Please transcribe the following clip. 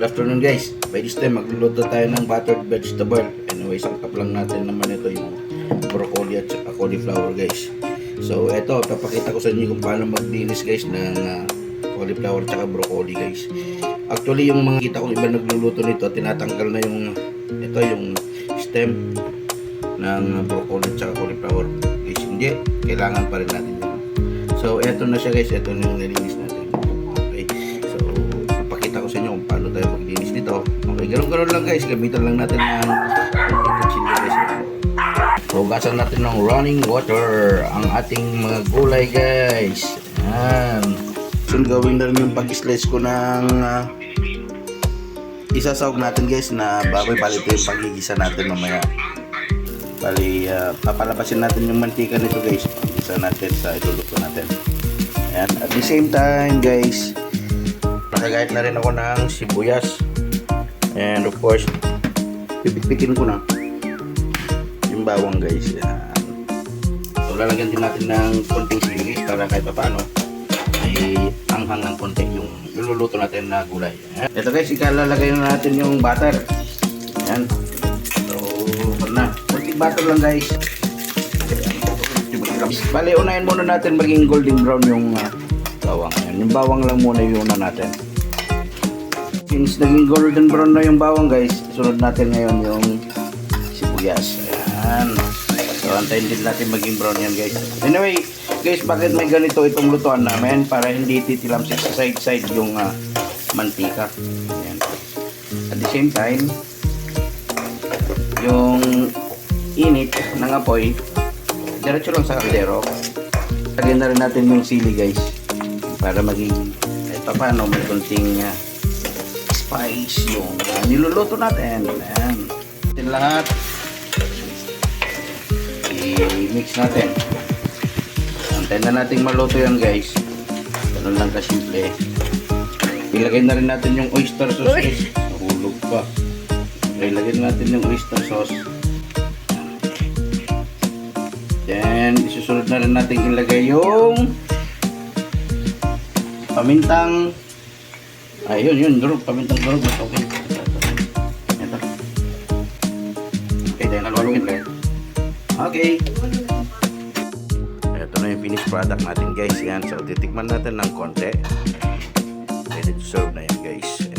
Good afternoon guys. By this time, magluluto tayo ng buttered vegetable. Anyway, sangkap lang natin naman ito yung broccoli at saka cauliflower guys. So, eto, papakita ko sa inyo kung paano maglinis guys ng ah, cauliflower at saka broccoli guys. Actually, yung mga kita kong iba nagluluto nito, tinatanggal na yung, ito yung stem ng broccoli at saka cauliflower. Guys, hindi, kailangan pa rin natin yun. So, eto na siya guys, eto na yung nilinis natin. Ganun-ganun lang guys, gamitan lang natin ng chili guys. Hugasan natin ng running water ang ating mga gulay guys. Yan. So, gawin na rin yung pag-slice ko ng ah, isasawag natin guys na baboy bali ito yung pagigisa natin mamaya. Bali, ah, papalabasin natin yung mantika nito guys. Pagigisa natin sa iluluto natin. Ayan. At the same time guys, nakagayat na rin ako ng sibuyas. And of course, pipikpikin ko na yung bawang guys. Yan. So, lalagyan din natin ng konting sili para kahit pa paano ay anghang ng konti yung niluluto natin na gulay. Yan. Ito guys, ikalalagay na natin yung butter. Yan. So, na. Konting butter lang guys. Bali, unahin muna natin maging golden brown yung ah, bawang. Yan. Yung bawang lang muna yung una natin. Since naging golden brown na yung bawang guys, sunod natin ngayon yung sibuyas. Ayan. So, antayin din natin maging brown yan guys. Anyway, guys, bakit may ganito itong lutuan namin? Para hindi titilamsik sa side-side yung ah, mantika. Ayan. At the same time, yung init ng apoy, diretso lang sa kaldero. Lagyan na rin natin yung sili guys. Para maging, pa paano, may konting ah, spice yung ah, niluluto natin. Ayan. Natin lahat. I-mix natin. Antayin na natin maluto yan guys. Ganun lang kasimple. Ilagay na rin natin yung oyster sauce guys. Nahulog pa. Lagyan natin yung oyster sauce. Then, isusunod na rin natin ilagay yung pamintang ayun yun durog pamintang durog mas okay. Ito okay then halulungin ulit okay. Ito na yung finished product natin guys. Yan so titikman natin ng konti. Ready to serve na yan guys